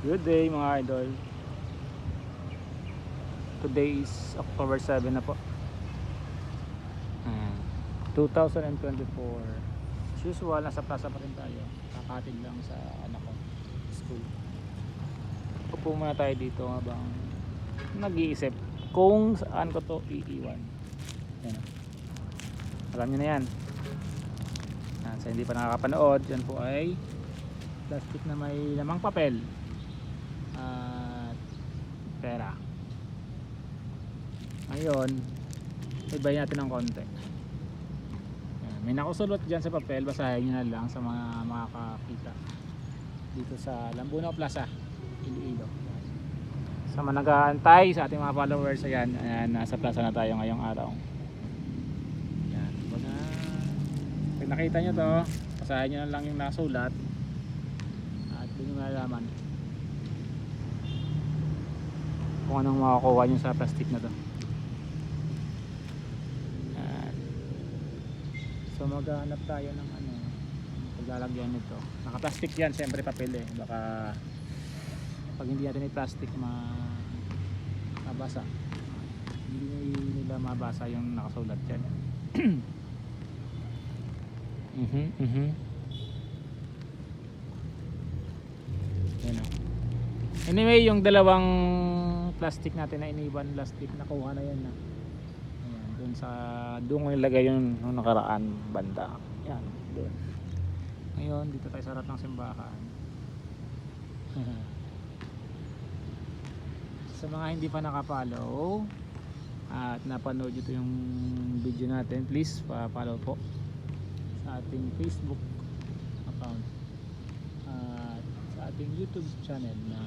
Good day mga idol. Today is October 7 na po. Ah, 2024. As usual, nasa plaza pa rin tayo. Kakatid lang sa anak ko. School. Upo muna tayo dito habang nag-iisip kung saan ko to iiwan. Yan. o. Alam nyo na yan. Ah, sa hindi pa nakakapanood, yan po ay plastic na may lamang papel at pera. Ngayon ibay natin ng konti. Ayan, may nakusulot dyan sa papel. Basahin nyo na lang sa mga makakakita dito sa Lambuno Plaza Iloilo. Sa mga nag-aantay sa ating mga followers. Ayan, ayan nasa plaza na tayo ngayong araw. Yan baga pag nakita nyo to basahin nyo na lang yung nasulat. At doon nyo malalaman kung anong makakuha nyo sa plastic na to. Yan. so maghanap tayo ng ano paglalagyan nito. Naka plastic yan syempre papel eh. Baka pag hindi natin may plastic ma mabasa. Hindi nila mabasa yung nakasulat dyan. Mhm mhm yan o. Anyway, yung dalawang plastic natin na iniwan plastic, nakuha na yan na. Ayan, doon sa doon ko nilagay yung nung nakaraan banda. Yan, doon. Ngayon, dito tayo sa harap ng simbahan. sa mga hindi pa nakapollow at napanood ito yung video natin, please pa-follow po sa ating Facebook account at sa ating YouTube channel na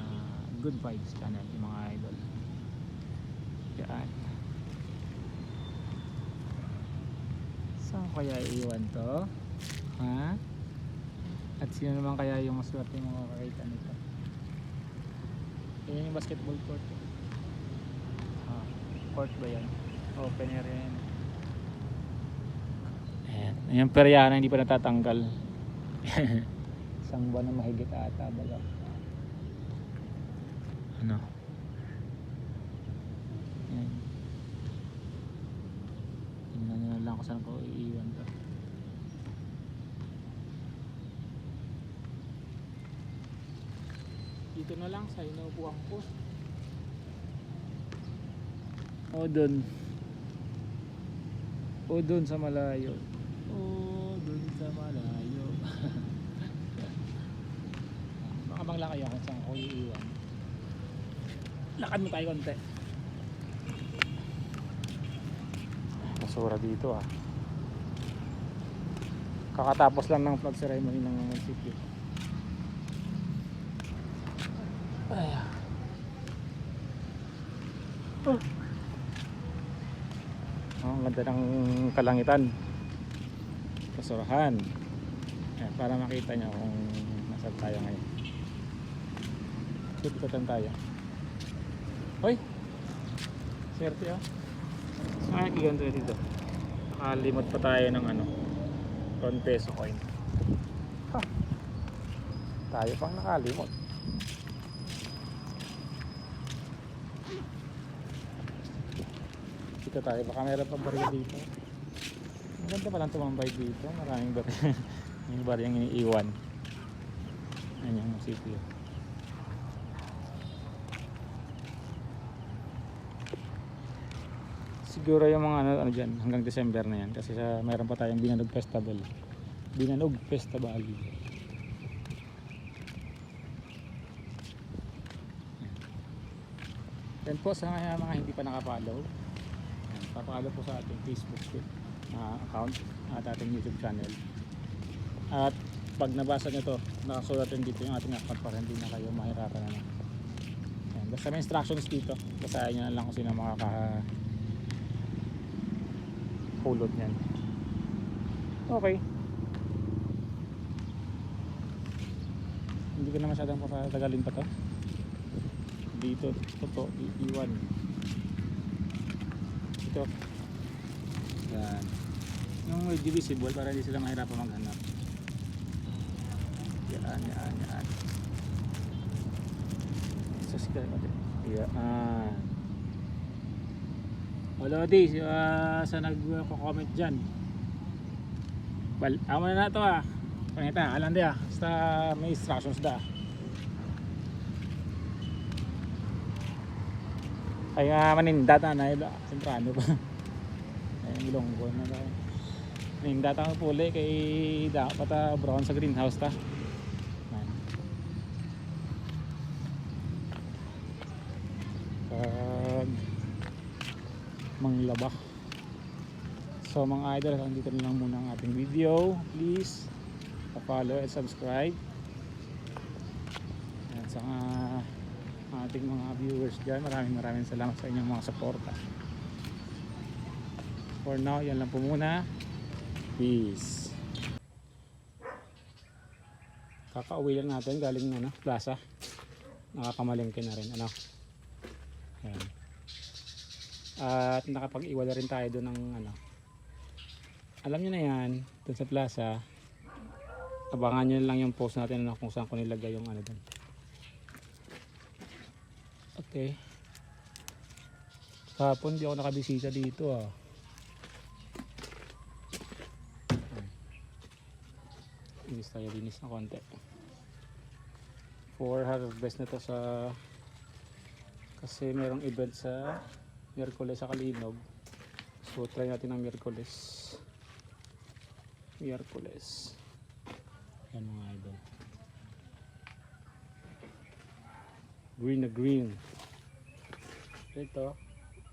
Good Vibes channel yung mga idol yan saan kaya iiwan to? Ha? At sino naman kaya yung maswerte yung makakakita nito? Yan yung basketball court. Ah, court ba yan? Open area yan ayan. Yung perya na hindi pa natatanggal. Isang buwan na mahigit ata baga. Ano yan tingnan nyo na lang kung saan ko iiwan to? Dito na lang sa inuupuan ko. O dun. O dun sa malayo. O dun sa malayo. Baka bang lang kayo kung saan ko iiwan. Lakad mo tayo konti basura dito ah kakatapos lang ng flag ceremony ng munisipyo ay oh. Oh, ang ganda ng kalangitan basurahan Ayan, para makita nyo kung nasaan tayo ngayon Ikot-ikotan tayo Hoy! Swerte ah. Kaya kiganto dito? Nakalimot pa tayo ng ano 1 peso coin. Ha! Tayo pang nakalimot. Dito tayo. Baka meron pang baril dito. Ang ganda palang tumambay dito. Maraming baril. Yung baril yung iniiwan. Ayan yung CPU. Siguro yung mga ano, ano dyan hanggang December na yan. Kasi sa mayroon pa tayong Binanog Festival. Binanog Festival. Yan. Po sa mga, mga hindi pa nakapollow papalo po sa ating Facebook uh, account at ating YouTube channel. At pag nabasa nyo to nakasulat rin dito yung ating account para hindi na kayo mahirapan na yan, basta may instructions dito. Basahin nyo na lang kung sino makaka pulot niyan. Okay. Hindi ko na masyadong patatagalin pa to. Dito, ito to, iiwan. Ito. Yan. Yung may divisible para hindi sila mahirapan maghanap. Yan, yan, yan. Dito, konti. Yan. O Lodi, uh, sa nag-comment dyan. Bal, amo na na to ah. Pangita, alam dia. Basta may instructions da. Ay nga maninda ta na ilo. Sentrano ba? Ay ilong ko na tayo. Maninda ta ang puli kay da pata brown sa greenhouse ta. Yan. Pag manglaba. So mga idol, dito na lang muna ang ating video. Please, follow and subscribe. At sa mga ating mga viewers dyan, maraming maraming salamat sa inyong mga suporta. For now, yan lang po muna. Peace. Kakauwi lang natin galing ano, plaza. Nakakamalingkin na rin. Ano? Ayan. At nakapag-iwala rin tayo doon ng ano. Alam niyo na yan, doon sa plaza. Abangan niyo lang yung post natin ano, kung saan ko nilagay yung ano doon. Okay. Kahapon di ako nakabisita dito ah. Inis tayo, linis na konti. For harvest na to sa kasi merong event sa Miyerkules sa Kalinog. So try natin ng Miyerkules. Miyerkules. Yan mga idol. Green na green. Ito,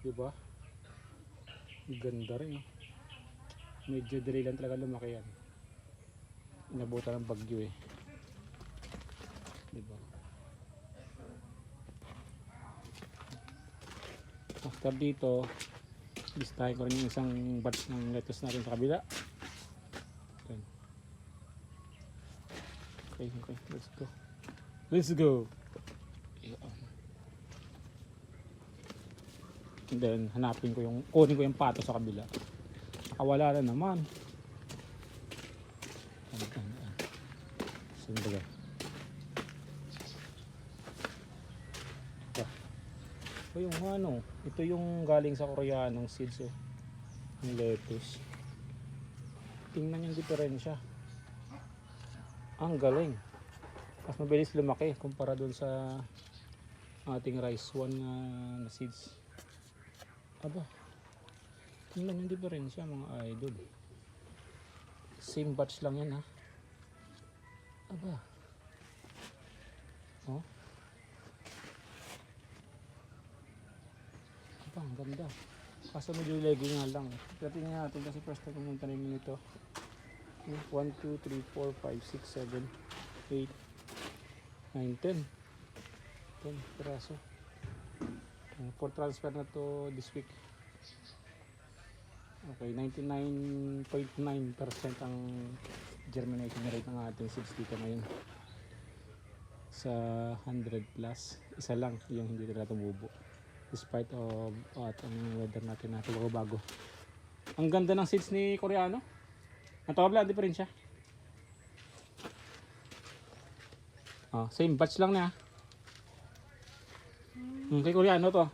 di ba? Ang Ganda rin. Medyo delay lang talaga lumaki yan. Inabutan ng bagyo eh. Di ba? After dito, listahin ko rin yung isang batch ng lettuce natin sa kabila. Yan. Okay, okay, let's go. Let's go! Yan. And then, hanapin ko yung, kunin ko yung pato sa kabila. Nakawala na naman. Ba? yan? Ito. Yung ano, ito yung galing sa Koreanong seeds oh. Yung lettuce. Tingnan yung diferensya. Ang galing. Mas mabilis lumaki kumpara dun sa ating rice one na, na seeds. Aba. Tingnan yung diferensya mga idol. Same batch lang yan ha. Aba. Oh. Aba, ang ganda. Kaso medyo legi nga lang. Tingnan natin kasi first time pumunta na yun ito. 1, 2, 3, 4, 5, 6, 7, 8, 9, 10. 10 piraso. For transfer na to this week. Okay, 99.9% ang germination rate ng ating seeds dito ngayon. Sa 100 plus, isa lang yung hindi na tumubo. Despite of at ang weather natin na bago-bago. Ang ganda ng seeds ni Koreano. Ang tawag lang, diferensya. Oh, same batch lang na. Hmm, kay Koreano to.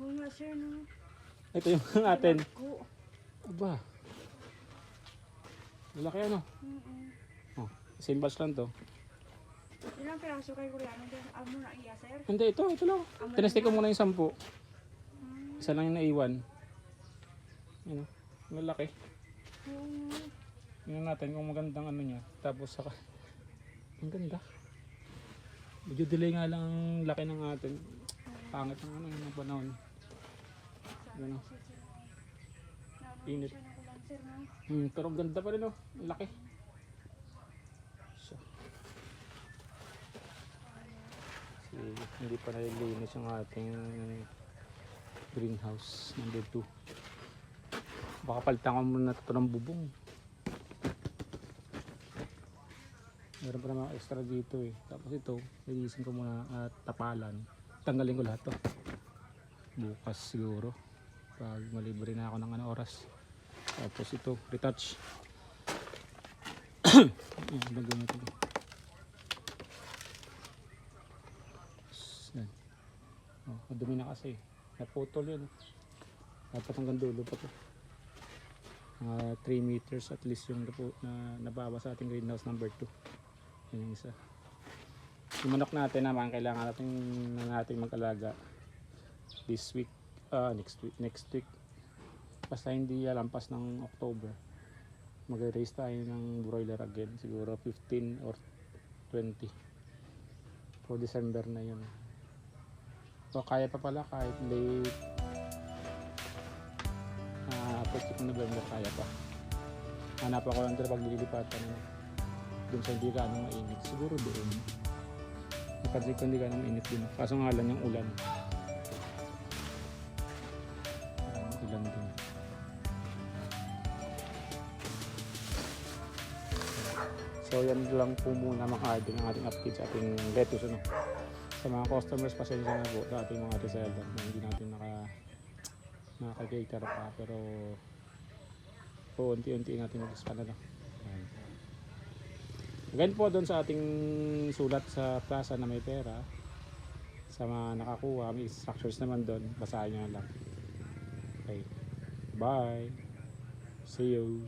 Oo nga sir, no? Ito yung atin. Aba. Malaki ano? Mm-mm. Oh, same batch lang to. Ilang piraso kay Koreano din? Amo na iya, sir? Hindi, ito, ito lang. Tinesti ko muna yung sampu. Mm. Isa lang yung naiwan. Ano? Malaki. Tingnan natin kung magandang ano niya. Tapos saka, ang ganda. Medyo delay nga lang ang laki ng atin. Pangit ng ano yung panahon. Ano? Init. Hmm, pero ang ganda pa rin oh. Ang laki. So. Si, hindi pa nalilinis yung ating greenhouse number 2. Baka palitan ko muna ito ng bubong. Meron pa naman extra dito eh. Tapos ito, lilisin ko muna at tapalan. Tanggalin ko lahat to. Bukas siguro. Pag malibre na ako ng ano oras. Tapos ito, retouch. Ayan, bago natin. Madumi na kasi. Naputol yun. Dapat hanggang dulo pa to. Mga 3 meters at least yung na nabawa sa ating greenhouse number 2. Yun yung isa. Yung manok natin naman, kailangan natin na natin mag-alaga this week, ah next week, next week. Basta hindi lampas ng October. Mag-raise tayo ng broiler again. Siguro 15 or 20. For December na yun. So kaya pa pala kahit late ah first week ng November kaya pa. Hanap ako lang talaga paglilipatan ano, dun sa hindi gaano mainit. Siguro doon. Napansin ko hindi gaano mainit din. Kaso nga lang yung ulan. Parang ulan din. So yan lang po muna mga idol ang ating update sa ating lettuce ano. Sa mga customers pasensya na po sa ating mga reseller na hindi natin naka nakaka-cater pa pero unti-unti natin mag-expand ano. Yan. Again po doon sa ating sulat sa plaza na may pera sa mga nakakuha, may structures naman doon, basahin nyo na lang. Okay. Bye. See you.